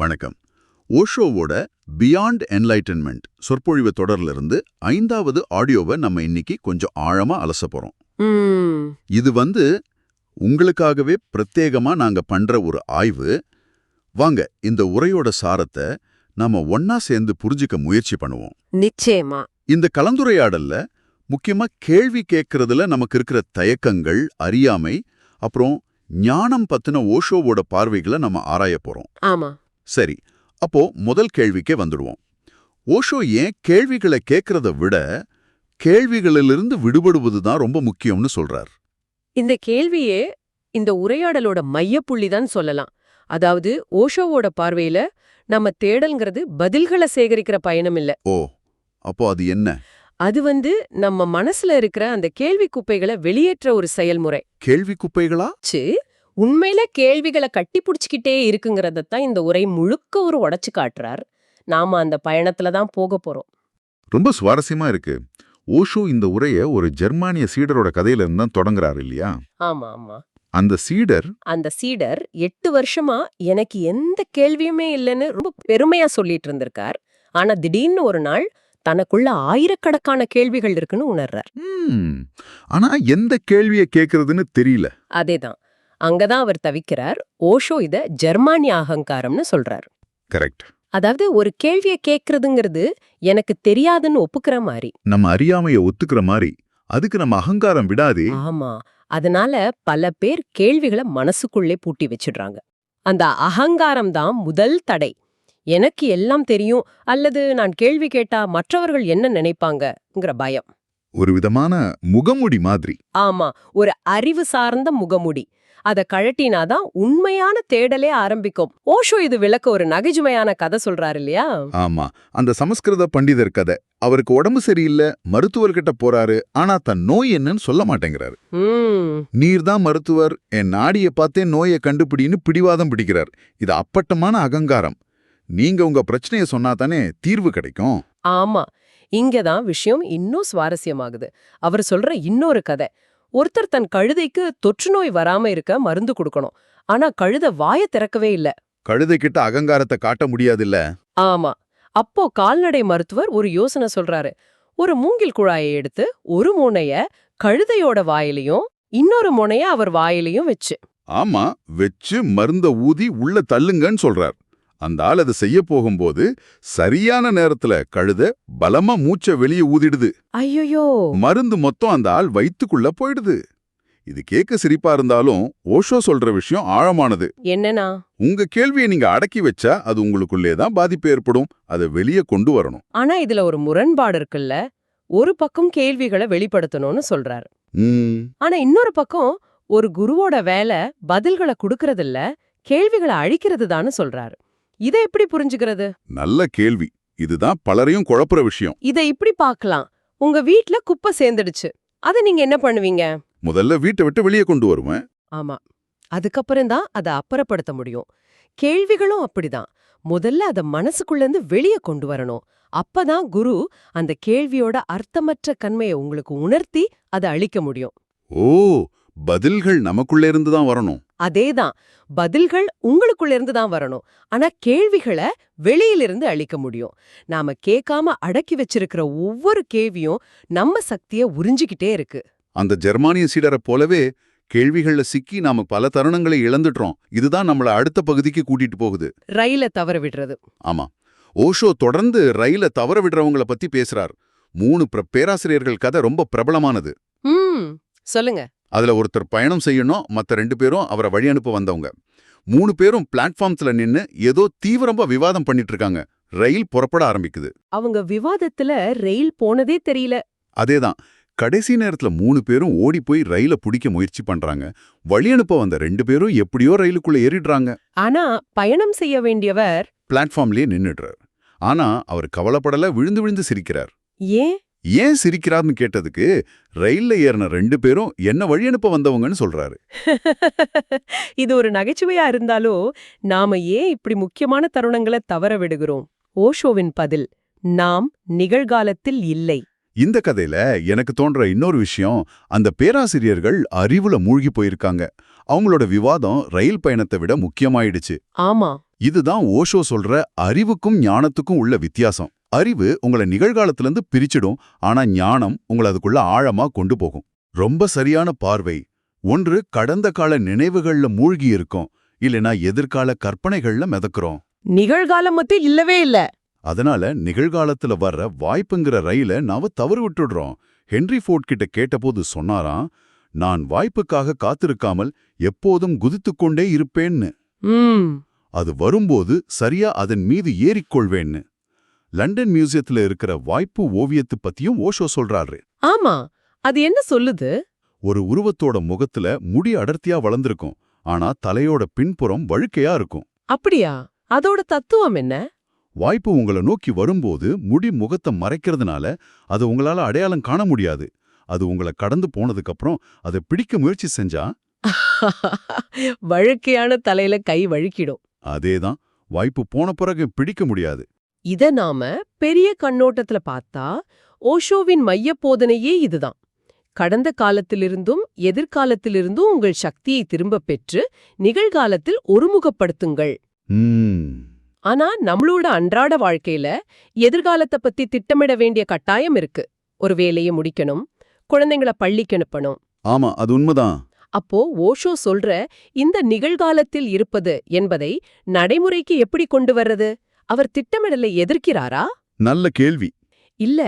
வணக்கம். ஓஷோவோட beyond enlightenment சொற்பொழிவு தொடர்ல இருந்து ஐந்தாவது ஆடியோவை நம்ம இன்னைக்கு கொஞ்சம் ஆழமா அலச போறோம். இது வந்து உங்களுக்காகவே பிரத்யேகமா நாங்க பண்ற ஒரு ஆய்வு. வாங்க இந்த உரையோட சாரத்தை நாம ஒன்னா சேர்ந்து புரிஞ்சுக்க முயற்சி பண்ணுவோம். நிச்சயமா. இந்த கலந்துரையாடல்ல முக்கியமா கேள்வி கேட்கறதுல நமக்கு இருக்கிற தயக்கங்கள் அறியாமை அப்புறம் ஞானம் பத்தின ஓஷோவோட பார்வைகளை நம்ம ஆராய போறோம். ஆமா. சரி அப்போ முதல் கேள்விக்கே வந்துடுவோம். ஓஷோ ஏன் கேள்விகளை கேட்கறத விட கேள்விகளிலிருந்து விடுபடுவது தான் ரொம்ப முக்கியம்னு சொல்றார். இந்த கேள்வியே இந்த உரையாடலோட மையப்புள்ளி தான் சொல்லலாம். அதாவது ஓஷோவோட பார்வையில நம்ம தேடல்ங்கிறது பதில்களை சேகரிக்கிற பயணம் இல்ல. ஓ அப்போ அது என்ன? அது வந்து நம்ம மனசுல இருக்கிற அந்த கேள்வி குப்பைகளை வெளியேற்ற ஒரு செயல்முறை. கேள்வி குப்பைகளா? ச்சு, உண்மையில கேள்விகளை கட்டி புடிச்சுக்கிட்டே இருக்குங்கிறதத்தான் இந்த உரை முழுக்க ஒரு உடைச்சு காட்டுறார். நாம அந்த பயணத்துல தான் போக போறோம். ரொம்ப சுவாரஸ்யமா இருக்கு. ஓஷோ இந்த உரைய ஒரு ஜெர்மானிய சீடரோட கதையில இருந்து தான் தொடங்குறாரு இல்லையா? ஆமா ஆமா. அந்த சீடர் அந்த சீடர் எட்டு வருஷமா எனக்கு எந்த கேள்வியுமே இல்லைன்னு ரொம்ப பெருமையா சொல்லிட்டு இருந்திருக்கார். ஆனா திடீர்னு ஒரு நாள் தனக்குள்ள ஆயிரக்கணக்கான கேள்விகள் இருக்குன்னு உணர்றார். "ம், ஆனா எந்த கேள்விய கேக்குறதுன்னு தெரியல. அதேதான். அங்கதான் அவர் தவிக்கிறார். ஓஷோ இத ஜெர்மானிய அகங்காரம்னு சொல்றார். கரெக்ட் அதாவது ஒரு கேள்விய கேக்குறதுங்கிறது எனக்கு தெரியாதுன்னு ஒப்புக்கிற மாதிரி நம்ம அறியாமைய ஒத்துக்கிற மாதிரி அதுக்கு நம்ம அகங்காரம் விடாதே. ஆமா. அதனால பல பேர் கேள்விகளை மனசுக்குள்ளே பூட்டி வச்சிடுறாங்க. அந்த அகங்காரம் தான் முதல் தடை. எனக்கு எல்லாம் தெரியும் அல்லது நான் கேள்வி கேட்டா மற்றவர்கள் என்ன நினைப்பாங்கங்கிற பயம். ஒரு விதமான முகமுடி மாதிரி. ஆமா. ஒரு அறிவு சார்ந்த முகமுடி. அத கழட்டினாதான் உண்மையான தேடலே ஆரம்பிக்கும். ஓஷோ இது விளக்க ஒரு நகைச்சுவையான கதை சொல்றாரு இல்லையா? ஆமா. அந்த சமஸ்கிருத பண்டிதர் கதை. அவருக்கு உடம்பு சரியில்லை மருத்துவர்கிட்ட போறாரு ஆனா தன் நோய் என்னன்னு சொல்ல மாட்டேங்கிறாரு. நீர்தான் மருத்துவர் என் நாடிய பார்த்தே நோயை கண்டுபிடின்னு பிடிவாதம் பிடிக்கிறார். இது அப்பட்டமான அகங்காரம். நீங்க உங்க பிரச்சனைய சொன்னா தானே தீர்வு கிடைக்கும். ஆமா. இங்கதான் விஷயம் இன்னும் சுவாரஸ்யமாகுது. அவர் சொல்ற இன்னொரு கதை. ஒருத்தர் தன் கழுதைக்கு தொற்று நோய் வராம இருக்க மருந்து கொடுக்கணும். ஆனா கழுத வாய திறக்கவே இல்ல. கழுதை கிட்ட அகங்காரத்தை காட்ட முடியாதுல்ல? ஆமா. அப்போ கால்நடை மருத்துவர் ஒரு யோசனை சொல்றாரு. ஒரு மூங்கில் குழாயை எடுத்து ஒரு முனைய கழுதையோட வாயிலையும் இன்னொரு முனைய அவர் வாயிலையும் வச்சு. ஆமா வச்சு மருந்த ஊதி உள்ள தள்ளுங்கன்னு சொல்றார். அந்த ஆள் அதை செய்ய போகும்போது சரியான நேரத்துல கழுத பலமா மூச்ச வெளியே ஊதிடுது. ஐயோயோ! மருந்து மொத்தம் அந்த ஆள் வயித்துக்குள்ள போயிடுது. இது கேட்க சிரிப்பா இருந்தாலும் ஓஷோ சொல்ற விஷயம் ஆழமானது. என்னன்னா உங்க கேள்வியை நீங்க அடக்கி வச்சா அது உங்களுக்குள்ளே தான் பாதிப்பு ஏற்படும். அதை வெளியே கொண்டு வரணும். ஆனா இதுல ஒரு முரண்பாடு இருக்குல்ல. ஒரு பக்கம் கேள்விகளை வெளிப்படுத்தணும்னு சொல்றாரு. ஆனா இன்னொரு பக்கம் ஒரு குருவோட வேலை பதில்களை கொடுக்கறதில்ல கேள்விகளை அழிக்கிறது சொல்றாரு. இதை எப்படி புரிஞ்சுக்கிறது? நல்ல கேள்வி. இதுதான் பலரையும் குழப்புற விஷயம். இதை இப்படி பார்க்கலாம். உங்க வீட்ல குப்பை சேர்ந்துடுச்சு. அதை நீங்க என்ன பண்ணுவீங்க? முதல்ல வீட்டை விட்டு வெளியே கொண்டு வருவேன். ஆமா. அதுக்கப்புறம் தான் அதை அப்புறப்படுத்த முடியும். கேள்விகளும் அப்படிதான். முதல்ல அத மனசுக்குள்ள இருந்து வெளியே கொண்டு வரணும். அப்பதான் குரு அந்த கேள்வியோட அர்த்தமற்ற கண்மையை உங்களுக்கு உணர்த்தி அதை அழிக்க முடியும். ஓ பதில்கள் நமக்குள்ள இருந்து தான் வரணும். அதேதான். பதில்கள் உங்களுக்குள்ள இருந்து தான் வரணும். ஆனா கேள்விகளை வெளியிலிருந்து அளிக்க முடியும். நாம கேட்காம அடக்கி வச்சிருக்கிற ஒவ்வொரு கேள்வியும் நம்ம சக்திய உறிஞ்சிக்கிட்டே இருக்கு. அந்த ஜெர்மானிய சீடரை போலவே கேள்விகள்ல சிக்கி நாம பல தருணங்களை இழந்துட்டோம் இதுதான் நம்மள அடுத்த பகுதிக்கு கூட்டிட்டு போகுது. ரயில தவற விடுறது. ஆமா. ஓஷோ தொடர்ந்து ரயில தவற விடுறவங்கள பத்தி பேசுறார். மூணு பிர- பேராசிரியர்கள் கதை ரொம்ப பிரபலமானது. சொல்லுங்க. அதுல ஒருத்தர் பயணம் செய்யணும் மத்த ரெண்டு பேரும் அவரை வழி அனுப்ப வந்தவங்க. மூணு பேரும் பிளாட்ஃபார்ம்ஸ்ல நின்னு ஏதோ தீவிரமா விவாதம் பண்ணிட்டு இருக்காங்க ரயில் புறப்பட ஆரம்பிக்குது. அவங்க விவாதத்துல ரயில் போனதே தெரியல. அதேதான். கடைசி நேரத்துல மூணு பேரும் ஓடி போய் ரயில பிடிக்க முயற்சி பண்றாங்க. வழி அனுப்ப வந்த ரெண்டு பேரும் எப்படியோ ரயிலுக்குள்ள ஏறிடுறாங்க. ஆனா பயணம் செய்ய வேண்டியவர் பிளாட்ஃபார்ம்லயே நின்னுடுறார். ஆனா அவர் கவலைப்படல விழுந்து விழுந்து சிரிக்கிறார். ஏன்? ஏன் சிரிக்கிறார்னு கேட்டதுக்கு ரயில்ல ஏறின ரெண்டு பேரும் என்ன வழி அனுப்ப வந்தவங்கன்னு சொல்றாரு. இது ஒரு நகைச்சுவையா இருந்தாலும் நாம ஏன் இப்படி முக்கியமான தருணங்களை தவற விடுகிறோம்? ஓஷோவின் பதில் நாம் நிகழ்காலத்தில் இல்லை. இந்த கதையில எனக்கு தோன்ற இன்னொரு விஷயம் அந்த பேராசிரியர்கள் அறிவுல மூழ்கி போயிருக்காங்க. அவங்களோட விவாதம் ரயில் பயணத்தை விட முக்கியமாயிடுச்சு. ஆமா. இதுதான் ஓஷோ சொல்ற அறிவுக்கும் ஞானத்துக்கும் உள்ள வித்தியாசம். அறிவு உங்களை நிகழ்காலத்திலிருந்து பிரிச்சிடும் ஆனா ஞானம் உங்களை அதுக்குள்ள ஆழமா கொண்டு போகும். ரொம்ப சரியான பார்வை. ஒன்று கடந்த கால நினைவுகள்ல மூழ்கி இருக்கும் இல்லனா எதிர்கால கற்பனைகள்ல மிதக்குறோம். நிகழ்காலம் மட்டும் இல்லவே இல்ல. அதனால நிகழ்காலத்துல வர்ற வாய்ப்புங்கிற ரயில நாம தவறு விட்டுடுறோம். ஹென்ரி ஃபோர்ட் கிட்ட கேட்டபோது சொன்னாராம் நான் வாய்ப்புக்காக காத்திருக்காமல் எப்போதும் குதித்துக் கொண்டே இருப்பேன்னு அது வரும்போது சரியா அதன் மீது ஏறிக்கொள்வேன்னு. லண்டன் மியூசியத்துல இருக்கிற வாய்ப்பு ஓவியத்து பத்தியும் ஓஷோ சொல்றாரு. ஆமா அது என்ன சொல்லுது? ஒரு உருவத்தோட முகத்துல முடி அடர்த்தியா வளர்ந்திருக்கும் ஆனா தலையோட பின்புறம் வழுக்கையா இருக்கும். அப்படியா? அதோட தத்துவம் என்ன? வாய்ப்பு உங்களை நோக்கி வரும்போது முடி முகத்தை மறைக்கிறதுனால அது உங்களால அடையாளம் காண முடியாது. அது உங்களை கடந்து போனதுக்கு அப்புறம் அதை பிடிக்க முயற்சி செஞ்சா? வழுக்கையான தலையில கை வழுக்கிடும். அதேதான் வாய்ப்பு போன பிறகு பிடிக்க முடியாது. இத நாம பெரிய கண்ணோட்டத்துல பார்த்தா ஓஷோவின் மைய போதனையே இதுதான். கடந்த காலத்திலிருந்தும் எதிர்காலத்திலிருந்தும் உங்கள் சக்தியை திரும்பப் பெற்று நிகழ்காலத்தில் ஒருமுகப்படுத்துங்கள். ஆனா நம்மளோட அன்றாட வாழ்க்கையில எதிர்காலத்தை பத்தி திட்டமிட வேண்டிய கட்டாயம் இருக்கு. ஒரு வேலையை முடிக்கணும் குழந்தைங்கள பள்ளிக்கு அனுப்பணும். ஆமா அது உண்மைதான். அப்போ ஓஷோ சொல்ற இந்த நிகழ்காலத்தில் இருப்பது என்பதை நடைமுறைக்கு எப்படி கொண்டு வர்றது? அவர் திட்டமிடலை எதிர்க்கிறாரா? நல்ல கேள்வி. இல்ல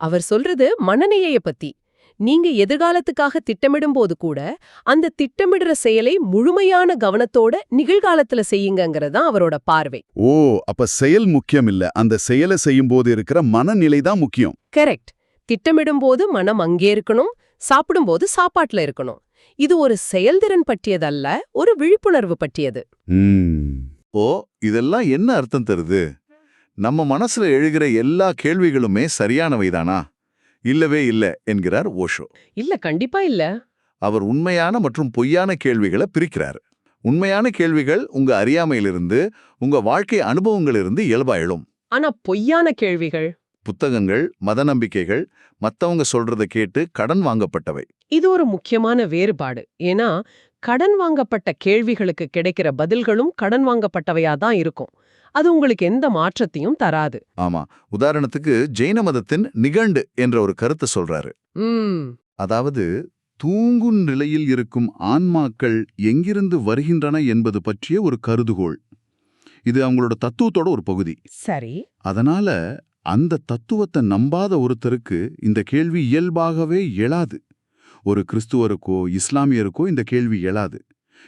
அவர் சொல்றது மனநிலைய பத்தி. நீங்க எதிர்காலத்துக்காக திட்டமிடும்போது கூட அந்த திட்டமிடுற செயலை முழுமையான கவனத்தோட நிகழ்காலத்துல செய்யுங்கங்கறது தான் அவரோட பார்வை. ஓ அப்ப செயல் முக்கியம் இல்ல. அந்த செயலை செய்யும்போது இருக்கிற மனநிலை தான் முக்கியம். கரெக்ட். திட்டமிடும்போது மனம் அங்கே இருக்கணும் சாப்பிடும்போது சாப்பாட்டுல இருக்கணும். இது ஒரு செயல்திறன் பற்றியதல்ல ஒரு விழிப்புணர்வு பற்றியது. ஓ இதெல்லாம் என்ன அர்த்தம் தருது? நம்ம மனசுல எழுகிற எல்லா கேள்விகளுமே சரியானவைதானா இல்லவே இல்ல என்கிறார் ஓஷோ. இல்ல கண்டிப்பா இல்ல. அவர் உண்மையான மற்றும் பொய்யான கேள்விகளை பிரிக்கிறார். உண்மையான கேள்விகள் உங்க அறியாமையிலிருந்து உங்க வாழ்க்கை அனுபவங்களிலிருந்து இயல்பா எழும். ஆனா பொய்யான கேள்விகள். புத்தகங்கள் மத நம்பிக்கைகள் மத்தவங்க சொல்றத கேட்டு கடன் வாங்கப்பட்டவை. இது ஒரு முக்கியமான வேறுபாடு. ஏன்னா கடன் வாங்கப்பட்ட கேள்விகளுக்கு கிடைக்கிற பதில்களும் கடன் வாங்கப்பட்டவையா தான் இருக்கும். அது உங்களுக்கு எந்த மாற்றத்தையும் தராது. ஆமா. உதாரணத்துக்கு ஜெயின மதத்தின் நிகண்டு என்ற ஒரு கருத்தை சொல்றாரு. அதாவது தூங்குன் நிலையில் இருக்கும் ஆன்மாக்கள் எங்கிருந்து வருகின்றன என்பது பற்றிய ஒரு கருதுகோள். இது அவங்களோட தத்துவத்தோட ஒரு பகுதி. சரி. அதனால அந்த தத்துவத்தை நம்பாத ஒருத்தருக்கு இந்த கேள்வி இயல்பாகவே எழாது. ஒரு கிறிஸ்துவருக்கோ இஸ்லாமியருக்கோ இந்த கேள்வி எழாது.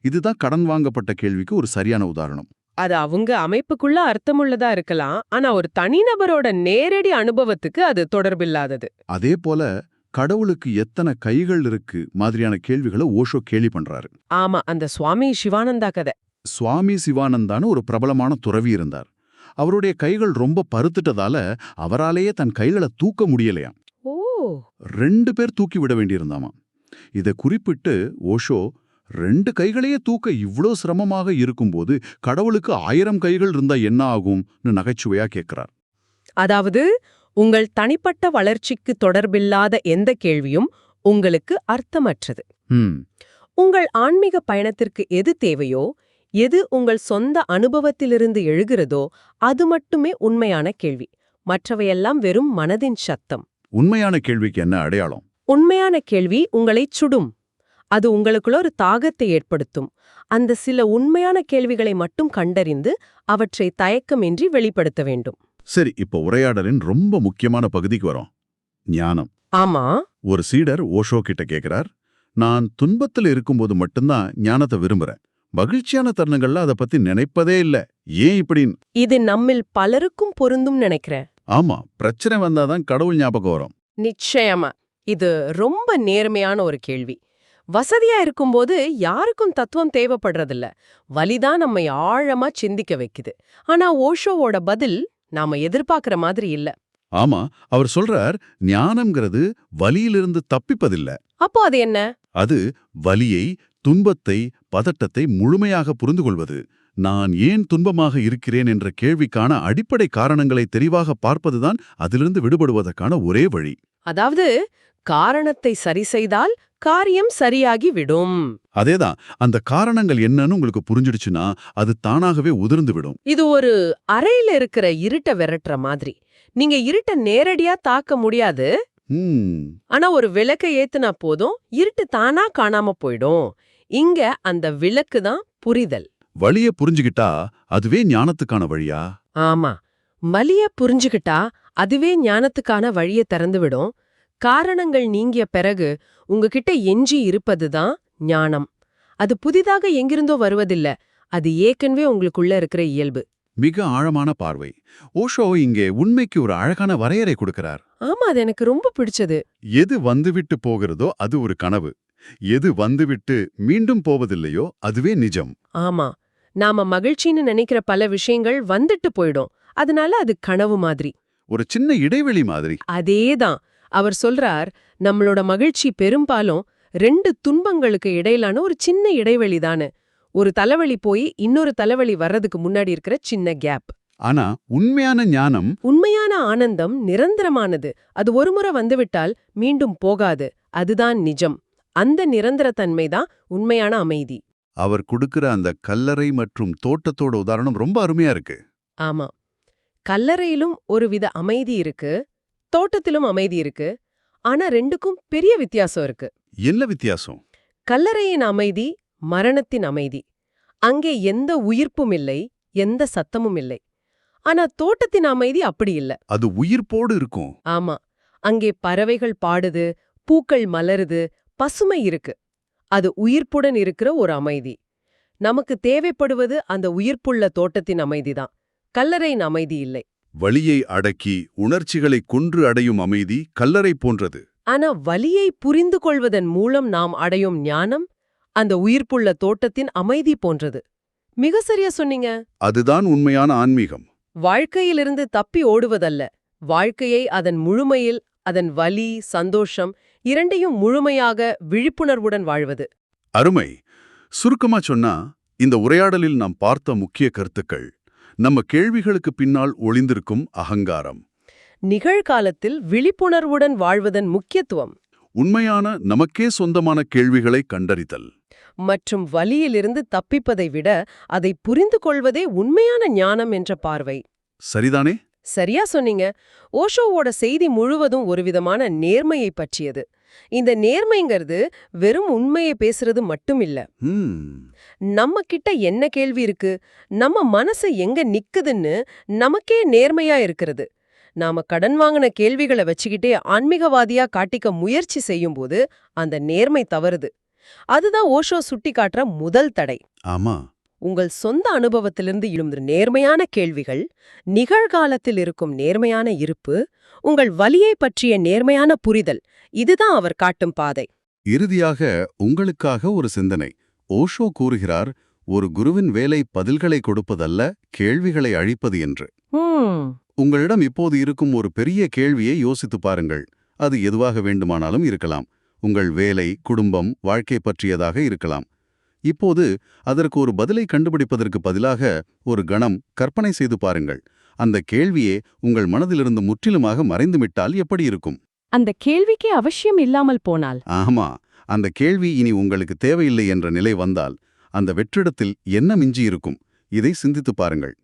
இதுதான் கடன் வாங்கப்பட்ட கேள்விக்கு ஒரு சரியான உதாரணம். அது அவங்க அமைப்புக்குள்ள அர்த்தமுள்ளதா இருக்கலாம். ஆனா ஒரு தனிநபரோட நேரடி அனுபவத்துக்கு அது தொடர்பில்லாதது. அதே போல கடவுளுக்கு எத்தனை கைகள் இருக்கு மாதிரியான கேள்விகளை ஓஷோ கேலி பண்றாரு. ஆமா அந்த சுவாமி சிவானந்தா கதை. சுவாமி சிவானந்தான்னு ஒரு பிரபலமான துறவி இருந்தார். அவருடைய கைகள் ரொம்ப பருத்துட்டதால அவராலேயே தன் கைகளை தூக்க முடியலையாம். ரெண்டு பேர் தூக்கி விட வேண்டியிருந்தாமாம். இதை குறிப்பிட்டு ஓஷோ ரெண்டு கைகளையே தூக்க இவ்ளோ சிரமமாக இருக்கும்போது கடவுளுக்கு ஆயிரம் கைகள் இருந்தா என்ன ஆகும்னு நகைச்சுவையா கேட்கிறார். அதாவது உங்கள் தனிப்பட்ட வளர்ச்சிக்கு தொடர்பில்லாத எந்த கேள்வியும் உங்களுக்கு அர்த்தமற்றது. உங்கள் ஆன்மீக பயணத்திற்கு எது தேவையோ எது உங்கள் சொந்த அனுபவத்திலிருந்து எழுகிறதோ அது மட்டுமே உண்மையான கேள்வி. மற்றவையெல்லாம் வெறும் மனதின் சத்தம். உண்மையான கேள்விக்கு என்ன அடையாளம்? உண்மையான கேள்வி உங்களைச் சுடும். அது உங்களுக்குள்ள ஒரு தாகத்தை ஏற்படுத்தும். அந்த சில உண்மையான கேள்விகளை மட்டும் கண்டறிந்து அவற்றை தயக்கமின்றி வெளிப்படுத்த வேண்டும். சரி இப்ப உரையாடலின் ரொம்ப முக்கியமான பகுதிக்கு வரோம். ஞானம். ஆமா. ஒரு சீடர் ஓஷோ கிட்ட கேக்குறார் நான் துன்பத்துல இருக்கும்போது மட்டும்தான் ஞானத்தை விரும்புறேன். மகிழ்ச்சியான தருணங்கள்ல அதை பத்தி நினைப்பதே இல்ல. ஏன் இப்படின்னு? இது நம்மில் பலருக்கும் பொருந்தும் நினைக்கிறேன். ஆமா பிரச்சனை வந்தாதான் கடவுள் ஞாபகம் வரும். நிச்சயமா. இது ரொம்ப நேர்மையான ஒரு கேள்வி. வசதியா இருக்கும்போது யாருக்கும் தத்துவம் தேவைப்படுறதில்ல. வலிதான் நம்மை ஆழமா சிந்திக்க வைக்குது. ஆனா ஓஷோவோட பதில் நாம எதிர்பார்க்கிற மாதிரி இல்ல. ஆமா அவர் சொல்றார் ஞானம்ங்கிறது வலியிலிருந்து தப்பிப்பதில்ல. அப்போ அது என்ன? அது வலியை துன்பத்தை பதட்டத்தை முழுமையாக புரிந்து கொள்வது நான் ஏன் துன்பமாக இருக்கிறேன் என்ற கேள்விக்கான அடிப்படை காரணங்களை தெளிவாக பார்ப்பதுதான் அதிலிருந்து விடுபடுவதற்கான ஒரே வழி. அதாவது காரணத்தை சரி செய்தால் காரியம் சரியாகி விடும். அதேதான். அந்த காரணங்கள் என்னன்னு உங்களுக்கு புரிஞ்சிடுச்சுன்னா அது தானாகவே உதிர்ந்து விடும். இது ஒரு அறையில இருக்கிற இருட்ட விரட்டுற மாதிரி. நீங்க இருட்ட நேரடியா தாக்க முடியாது. ஆனா ஒரு விளக்க ஏத்துனா போதும் இருட்டு தானா காணாம போயிடும். இங்க அந்த விளக்கு தான் புரிதல். வழிய புரிஞ்சுகிட்டா அதுவே ஞானத்துக்கான வழியா? ஆமா. மலிய புரிஞ்சுகிட்டா அதுவே ஞானத்துக்கான வழிய திறந்து விடும் காரணங்கள் நீங்கிய பிறகு உங்ககிட்ட எஞ்சி இருப்பதுதான் ஞானம். அது புதிதாக எங்கிருந்தோ வருவதில்ல. அது ஏற்கனவே உங்களுக்குள்ள இருக்கிற இயல்பு. மிக ஆழமான பார்வை. ஓஷோ இங்கே உண்மைக்கு ஒரு அழகான வரையறை கொடுக்கிறார். ஆமா அது எனக்கு ரொம்ப பிடிச்சது. எது வந்துவிட்டு போகிறதோ அது ஒரு கனவு. எது வந்துவிட்டு மீண்டும் போவதில்லையோ அதுவே நிஜம். ஆமா. நாம மகிழ்ச்சின்னு நினைக்கிற பல விஷயங்கள் வந்துட்டு போயிடும். அதனால அது கனவு மாதிரி. ஒரு சின்ன இடைவெளி மாதிரி. அதேதான். அவர் சொல்றார் நம்மளோட மகிழ்ச்சி பெரும்பாலும் ரெண்டு துன்பங்களுக்கு இடையிலான ஒரு சின்ன இடைவெளி தானே ஒரு தலைவலி போய் இன்னொரு தலைவலி வர்றதுக்கு முன்னாடி இருக்கிற சின்ன கேப் ஆனா உண்மையான ஞானம் உண்மையான ஆனந்தம் நிரந்தரமானது. அது ஒருமுறை வந்துவிட்டால் மீண்டும் போகாது. அதுதான் நிஜம். அந்த நிரந்தரத்தன்மை தான் உண்மையான அமைதி. அவர் கொடுக்கிற அந்த கல்லறை மற்றும் தோட்டத்தோட உதாரணம் ரொம்ப அருமையா இருக்கு. ஆமா. கல்லறையிலும் ஒருவித அமைதி இருக்கு தோட்டத்திலும் அமைதி இருக்கு ஆனா ரெண்டுக்கும் பெரிய வித்தியாசம் இருக்கு. என்ன வித்தியாசம்? கல்லறையின் அமைதி மரணத்தின் அமைதி. அங்கே எந்த உயிர்ப்பும் இல்லை எந்த சத்தமும் இல்லை. ஆனா தோட்டத்தின் அமைதி அப்படி இல்ல. அது உயிர்ப்போடு இருக்கும். ஆமா. அங்கே பறவைகள் பாடுது பூக்கள் மலருது பசுமை இருக்கு. அது உயிர்ப்புடன் இருக்கிற ஒரு அமைதி. நமக்கு தேவைப்படுவது அந்த உயிர்ப்புள்ள தோட்டத்தின் அமைதிதான். கல்லறையின் அமைதி இல்லை. வலியை அடக்கி உணர்ச்சிகளை கொன்று அடையும் அமைதி கல்லறை போன்றது. ஆனா வலியை புரிந்து கொள்வதன் மூலம் நாம் அடையும் ஞானம் அந்த உயிர்ப்புள்ள தோட்டத்தின் அமைதி போன்றது. மிக சரியா சொன்னீங்க. அதுதான் உண்மையான ஆன்மீகம். வாழ்க்கையிலிருந்து தப்பி ஓடுவதல்ல. வாழ்க்கையை அதன் முழுமையில் அதன் வலி சந்தோஷம் இரண்டையும் முழுமையாக விழிப்புணர்வுடன் வாழ்வது. அருமை. சுருக்கமா சொன்னா இந்த உரையாடலில் நாம் பார்த்த முக்கிய கருத்துக்கள் நம்ம கேள்விகளுக்கு பின்னால் ஒளிந்திருக்கும் அகங்காரம். நிகழ்காலத்தில் விழிப்புணர்வுடன் வாழ்வதன் முக்கியத்துவம். உண்மையான நமக்கே சொந்தமான கேள்விகளை கண்டறிதல். மற்றும் வலியிலிருந்து தப்பிப்பதை விட அதை புரிந்து கொள்வதே உண்மையான ஞானம் என்ற பார்வை. சரிதானே? சரியா சொன்னீங்க. ஓஷோவோட செய்தி முழுவதும் ஒரு விதமான நேர்மையை பற்றியது. இந்த நேர்மைங்கிறது வெறும் உண்மையை பேசுறது மட்டும் இல்ல நம்ம கிட்ட என்ன கேள்வி இருக்கு? நம்ம மனசு எங்க நிக்குதுன்னு நமக்கே நேர்மையா இருக்கிறது. நாம கடன் வாங்கின கேள்விகளை வச்சுக்கிட்டே ஆன்மீகவாதியா காட்டிக்க முயற்சி செய்யும்போது அந்த நேர்மை தவறுது. அதுதான் ஓஷோ சுட்டி காட்டுற முதல் தடை. ஆமா. உங்கள் சொந்த அனுபவத்திலிருந்து எழும் நேர்மையான கேள்விகள் நிகழ்காலத்தில் இருக்கும் நேர்மையான இருப்பு உங்கள் வலியை பற்றிய நேர்மையான புரிதல் இதுதான் அவர் காட்டும் பாதை. இறுதியாக உங்களுக்காக ஒரு சிந்தனை. ஓஷோ கூறுகிறார் ஒரு குருவின் வேலை பதில்களை கொடுப்பதல்ல கேள்விகளை அழிப்பது என்று. உங்களிடம் இப்போது இருக்கும் ஒரு பெரிய கேள்வியை யோசித்து பாருங்கள். அது எதுவாக வேண்டுமானாலும் இருக்கலாம். உங்கள் வேலை குடும்பம் வாழ்க்கை பற்றியதாக இருக்கலாம். இப்போது அதற்கு ஒரு பதிலை கண்டுபிடிப்பதற்கு பதிலாக ஒரு கணம் கற்பனை செய்து பாருங்கள். அந்த கேள்வியே உங்கள் மனதிலிருந்து முற்றிலுமாக மறைந்துவிட்டால் எப்படி இருக்கும்? அந்த கேள்விக்கே அவசியம் இல்லாமல் போனால்? ஆமா அந்த கேள்வி இனி உங்களுக்கு தேவையில்லை என்ற நிலை வந்தால் அந்த வெற்றிடத்தில் என்ன மிஞ்சி இருக்கும் இதை சிந்தித்துப் பாருங்கள்.